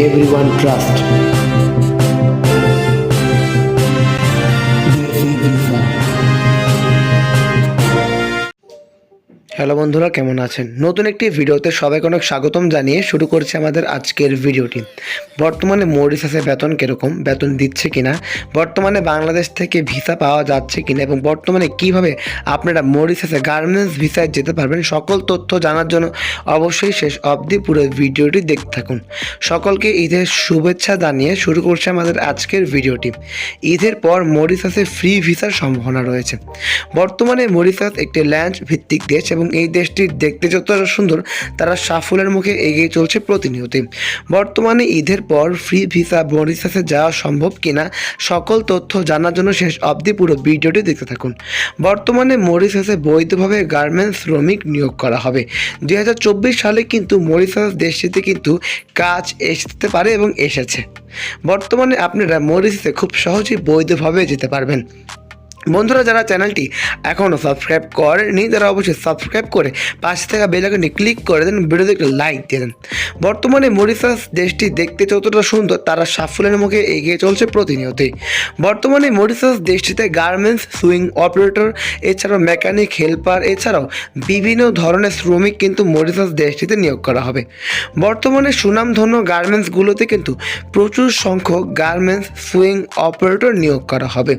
everyone trusts. Hello বন্ধুরা, কেমন আছেন? নতুন একটি ভিডিওতে সবাইকে অনেক স্বাগতম জানিয়ে শুরু করছে আমাদের আজকের ভিডিওটি। বর্তমানে মরিশাসে বেতন কীরকম? বেতন দিচ্ছে কিনা? বর্তমানে বাংলাদেশ থেকে ভিসা পাওয়া যাচ্ছে কিনা? এবং বর্তমানে কীভাবে আপনারা মরিশাসে গার্মেন্টস ভিসায় যেতে পারবেন? সকল তথ্য জানার জন্য অবশ্যই শেষ অবধি পুরো ভিডিওটি দেখতে থাকুন। সকলকে ঈদের শুভেচ্ছা জানিয়ে শুরু করছে আমাদের আজকের ভিডিওটি। ঈদের পর মরিশাসে ফ্রি ভিসার সম্ভাবনা রয়েছে। বর্তমানে মরিশাস একটি ল্যান্ড ভিত্তিক দেশ এবং এই দেশটি দেখতে যতটা সুন্দর, তারা সাফল্যের মুখে এগিয়ে চলছে প্রতিনিয়তই। বর্তমানে ঈদের পর ফ্রি ভিসা মরিশাসে যাওয়া সম্ভব কিনা, সকল তথ্য জানার জন্য শেষ অবধি পুরো ভিডিওটি দেখতে থাকুন। বর্তমানে মরিশাসে বৈধভাবে গার্মেন্টস শ্রমিক নিয়োগ করা হবে। দুই হাজার চব্বিশ সালে কিন্তু মরিশাস দেশটিতে কিন্তু কাজ আসতে পারে এবং এসেছে। বর্তমানে আপনারা মরিশাসে খুব সহজেই বৈধভাবে যেতে পারবেন। বন্ধুরা, যারা চ্যানেলটি এখনও সাবস্ক্রাইব করেনি, তারা অবশ্যই সাবস্ক্রাইব করে পাশে থাকা বেলাকনে ক্লিক করে দেন, ভিডিওতে একটু লাইক দিয়ে দেন। বর্তমানে মরিশাস দেশটি দেখতে যতটা সুন্দর, তারা সাফল্যের মুখে এগিয়ে চলছে প্রতিনিয়তই। বর্তমানে মরিশাস দেশটিতে গার্মেন্টস, সুইং অপারেটর, এছাড়াও মেকানিক, হেল্পার, এছাড়াও বিভিন্ন ধরনের শ্রমিক কিন্তু মরিশাস দেশটিতে নিয়োগ করা হবে। বর্তমানে সুনামধন্য গার্মেন্টসগুলোতে কিন্তু প্রচুর সংখ্যক গার্মেন্টস, সুইং অপারেটর নিয়োগ করা হবে।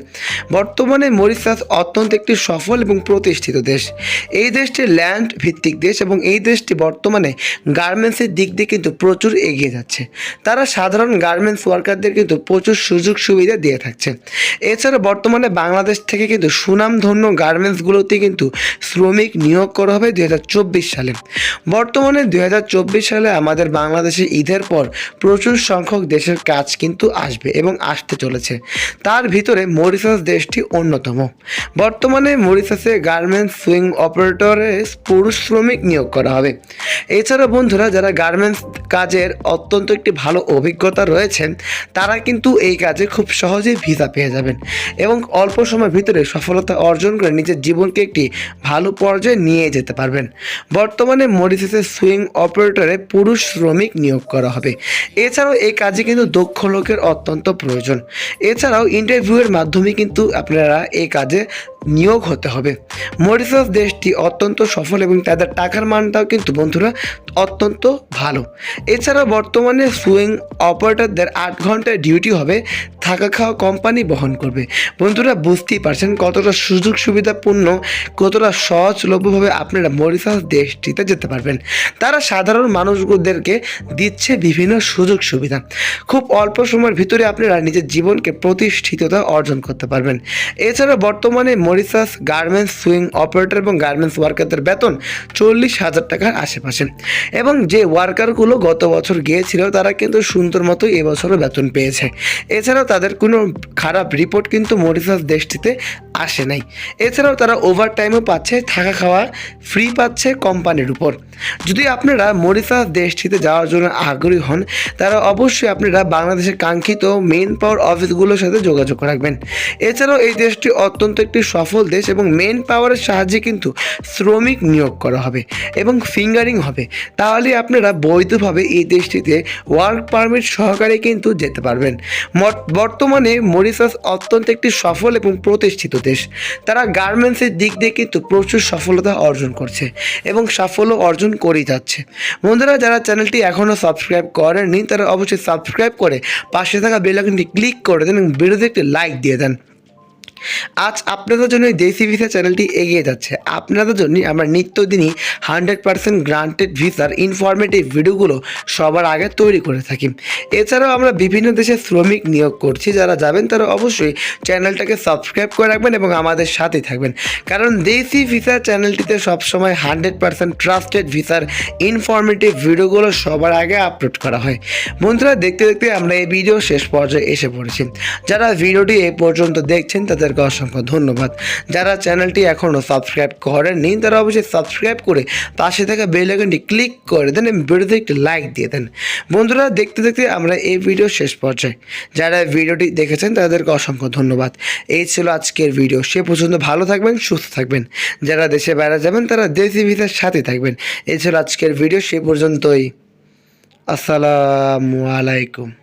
বর্তমানে মরিশাস অত্যন্ত একটি সফল এবং প্রতিষ্ঠিত দেশ। এই দেশটি ল্যান্ড ভিত্তিক দেশ এবং এই দেশটি বর্তমানে গার্মেন্টসের দিক দিয়ে কিন্তু প্রচুর এগিয়ে যাচ্ছে। তারা সাধারণ গার্মেন্টস ওয়ার্কারদের কিন্তু প্রচুর সুযোগ সুবিধা দিয়ে থাকছে। এছাড়া বর্তমানে বাংলাদেশ থেকে কিন্তু সুনামধন্য গার্মেন্টসগুলোতে কিন্তু শ্রমিক নিয়োগ করা হবে দুই হাজার চব্বিশ সালে। বর্তমানে দুই হাজার চব্বিশ সালে আমাদের বাংলাদেশে ঈদের পর প্রচুর সংখ্যক দেশের কাজ কিন্তু আসবে এবং আসতে চলেছে। তার ভিতরে মরিশাস দেশটি অন্যতম। বর্তমানে মরিশাসে গার্মেন্টস সুইং অপারেটরে পুরুষ শ্রমিক নিয়োগ করা হবে। এছাড়া বন্ধুরা, যারা গার্মেন্টস কাজের অত্যন্ত একটি ভালো অভিজ্ঞতা রয়েছেন, তারা কিন্তু এই কাজে খুব সহজেই ভিসা পেয়ে যাবেন এবং অল্প সময়ের ভিতরে সফলতা অর্জন করে নিজের জীবনকে একটি ভালো পর্যায়ে নিয়ে যেতে পারবেন। বর্তমানে মরিশাসের সুইং অপারেটরে পুরুষ শ্রমিক নিয়োগ করা হবে। এছাড়াও এই কাজে কিন্তু দক্ষ লোকের অত্যন্ত প্রয়োজন। এছাড়াও ইন্টারভিউয়ের মাধ্যমে কিন্তু আপনারা এই কাজে নিয়োগ হতে হবে। মরিশাস দেশটি অত্যন্ত সফল এবং তাদের টাকার মানটাও কিন্তু, বন্ধুরা, অত্যন্ত ভালো। এছাড়া বর্তমানে সুইং অপারেটরদের আট ঘণ্টার ডিউটি হবে, থাকা খাওয়া কোম্পানি বহন করবে। বন্ধুরা, বুঝতেই পারছেন কতটা সুযোগ সুবিধাপূর্ণ কতটা সহজলভ্যভাবে আপনারা মরিশাস দেশটিতে যেতে পারবেন। তারা সাধারণ মানুষদেরকে দিচ্ছে বিভিন্ন সুযোগ সুবিধা খুব অল্প সময়ের ভিতরে আপনারা নিজের জীবনকে প্রতিষ্ঠিততা অর্জন করতে পারবেন। এছাড়া বর্তমানে মরিশাস গার্মেন্টস সুইং অপারেটর এবং গার্মেন্টস ওয়ার্কারদের বেতন চল্লিশ হাজার টাকার আশেপাশে। এবং যে ওয়ার্কারগুলো গত বছর গিয়েছিল, তারা কিন্তু সুন্দর মতো এবছরও বেতন পেয়েছে। এছাড়াও তাদের কোনো খারাপ রিপোর্ট কিন্তু মরিশাস দেশটিতে আসে নাই। এছাড়াও তারা ওভার টাইমও পাচ্ছে, থাকা খাওয়া ফ্রি পাচ্ছে কোম্পানির উপর। যদি আপনারা মরিশাস দেশটিতে যাওয়ার জন্য আগ্রহী হন, তারা অবশ্যই আপনারা বাংলাদেশের কাঙ্ক্ষিত মেন পাওয়ার অফিসগুলোর সাথে যোগাযোগ রাখবেন। এছাড়াও এই দেশটি অত্যন্ত একটি সফল দেশ এবং মেন পাওয়ারের সাহায্যে কিন্তু শ্রমিক নিয়োগ করা হবে এবং ফিঙ্গারিং হবে। তাহলে আপনারা বৈধভাবে এই দেশটিতে ওয়ার্ক পারমিট সহকারে কিন্তু যেতে পারবেন। বর্তমানে মরিশাস অত্যন্ত একটি সফল এবং প্রতিষ্ঠিত দেশ তারা গার্মেন্টসের দিক দিয়ে কিন্তু প্রচুর সফলতা অর্জন করছে এবং সাফল্য অর্জন করেই যাচ্ছে। বন্ধুরা, যারা চ্যানেলটি এখনও সাবস্ক্রাইব করেননি, তারা অবশ্যই সাবস্ক্রাইব করে পাশে থাকা বেল আইকনটি ক্লিক করে দেন এবং ভিডিওতে একটি লাইক দিয়ে দেন। আজ আপনাদের জন্য দেশি ভিসা চ্যানেলটি এগিয়ে যাচ্ছে। আপনাদের জন্য আমরা নিত্যদিনই হান্ড্রেড পার্সেন্ট গ্রান্টেড ভিসার ইনফরমেটিভ ভিডিওগুলো সবার আগে তৈরি করে থাকি। এছাড়াও আমরা বিভিন্ন দেশে শ্রমিক নিয়োগ করছি, যারা যাবেন তারা অবশ্যই চ্যানেলটাকে সাবস্ক্রাইব করে রাখবেন এবং আমাদের সাথেই থাকবেন। কারণ দেশি ভিসা চ্যানেলটিতে সবসময় হান্ড্রেড পার্সেন্ট ট্রাস্টেড ভিসার ইনফরমেটিভ ভিডিওগুলো সবার আগে আপলোড করা হয়। বন্ধুরা, দেখতে দেখতে আমরা এই ভিডিও শেষ পর্যায়ে এসে পড়েছি। যারা ভিডিওটি এই পর্যন্ত দেখছেন তাদেরকে অসংখ্য ধন্যবাদ। যারা চ্যানেলটি এখনও সাবস্ক্রাইব করেননি, তারা অবশ্যই সাবস্ক্রাইব করে পাশে থাকা বেল আইকনটি ক্লিক করে দেন ভিডিওতে একটি লাইক দিয়ে দেন। বন্ধুরা, দেখতে দেখতে আমরা এই ভিডিও শেষ পর্যায়ে। যারা ভিডিওটি দেখেছেন, তাদেরকে অসংখ্য ধন্যবাদ। এই ছিল আজকের ভিডিও। সে পর্যন্ত ভালো থাকবেন, সুস্থ থাকবেন। যারা দেশে বেড়া যাবেন, তারা দেশি ভিসার সাথে থাকবেন। এই ছিল আজকের ভিডিও। সে পর্যন্তই। আসসালামু আলাইকুম।